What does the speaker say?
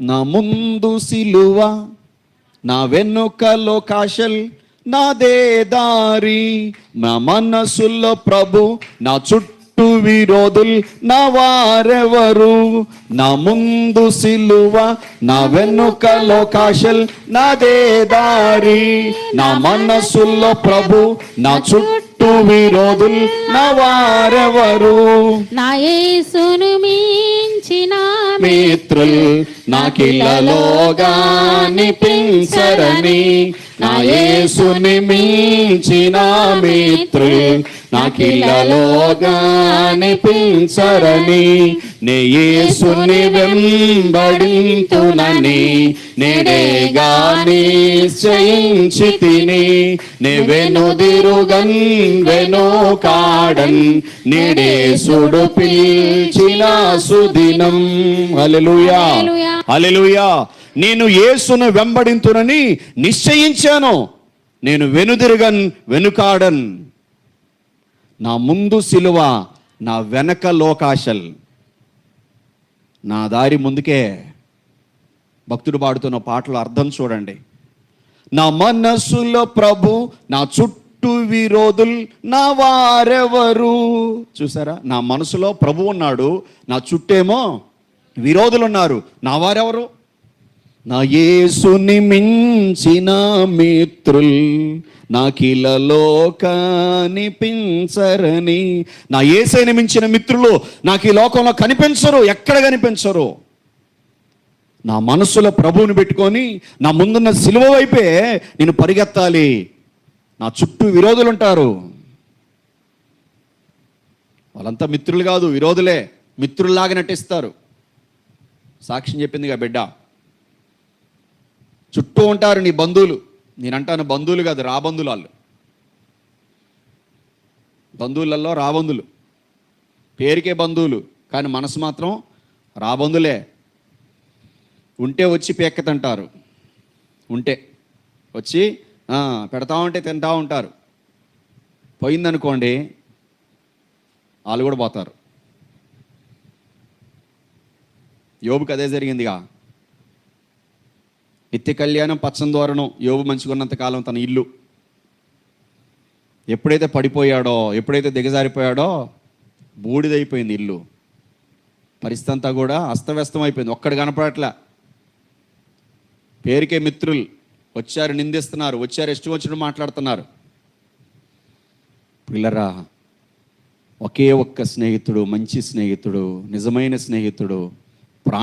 నా ముందు సిలువ నా వెనుకలో కాశల్ నాదే దారి. నా మనసులో ప్రభు నా చుట్టూ విరోధుల్ నా వారెవరు? నా ముందు సిలువ నా వెనుకలో కాశల్ నాదే దారి. నా మనసులో ప్రభు నా చుట్టూ విరోధుల్ నా వారెవరు? నా యేసును మించిన నాకిలలోగా నిపించరని నా యేసుని మించిన మిత్రుల్. నాకిలలోగా నిపించరని నే యేసుని వెంబడింతునని. నేడేగా నిశ్చయించి తిని నెవెనుదిరుగన్ వెను కాడన్ నేడేసుడు పిలిచిన సుదినం. హల్లెలూయా. హల్లెలూయా. నేను యేసును వెంబడింతునని నిశ్చయించాను. నేను వెనుదిరుగన్ వెనుకాడన్. నా ముందు సిలువ నా వెనక లోకాశల్. నా దారి ముందుకే భక్తుడు పాడుతున్న పాటల అర్థం చూడండి. నా మనస్సులో ప్రభు నా చుట్టూ విరోధుల్ నా వారెవరు? చూసారా? నా మనసులో ప్రభు ఉన్నాడు. నా చుట్టేమో విరోధులు ఉన్నారు నా వారెవరు? నా యేసుని మించిన మిత్రుల్ నాకిలలో కనిపించరని నా ఏసైని మించిన మిత్రులు నాకు ఈ లోకంలో కనిపించరు ఎక్కడ కనిపించరు. నా మనసులో ప్రభువుని పెట్టుకొని నా ముందున్న సిలువ వైపే నేను పరిగెత్తాలి. నా చుట్టూ విరోధులు ఉంటారు వాళ్ళంతా మిత్రులు కాదు విరోధులే. మిత్రుల్లాగా నటిస్తారు. సాక్ష్యం చెప్పిందిగా బిడ్డ. చుట్టూ ఉంటారు నీ బంధువులు. నేనంటాను బంధువులు కాదు రాబంధులు వాళ్ళు బంధువులలో రాబంధులు పేరుకే బంధువులు కానీ మనసు మాత్రం రాబంధులే ఉంటే వచ్చి పేక్కతంటారు ఉంటే వచ్చి పెడతా ఉంటే తింటా ఉంటారు. పోయిందనుకోండి వాళ్ళు కూడా పోతారు. యోబుకి అదే జరిగిందిగా. నిత్య కళ్యాణం పచ్చని దోరణం యోబు మంచుకున్నంత కాలం తన ఇల్లు ఎప్పుడైతే పడిపోయాడో ఎప్పుడైతే దిగజారిపోయాడో బూడిదైపోయింది ఇల్లు. పరిస్థితి అంతా కూడా అస్తవ్యస్తం అయిపోయింది ఒక్కడు కనపడట్లా. పేరుకే మిత్రులు. వచ్చారు నిందిస్తున్నారు. వచ్చారు ఇష్టం వచ్చినట్టు మాట్లాడుతున్నారు. పిల్లరా ఒకే ఒక్క స్నేహితుడు మంచి స్నేహితుడు నిజమైన స్నేహితుడు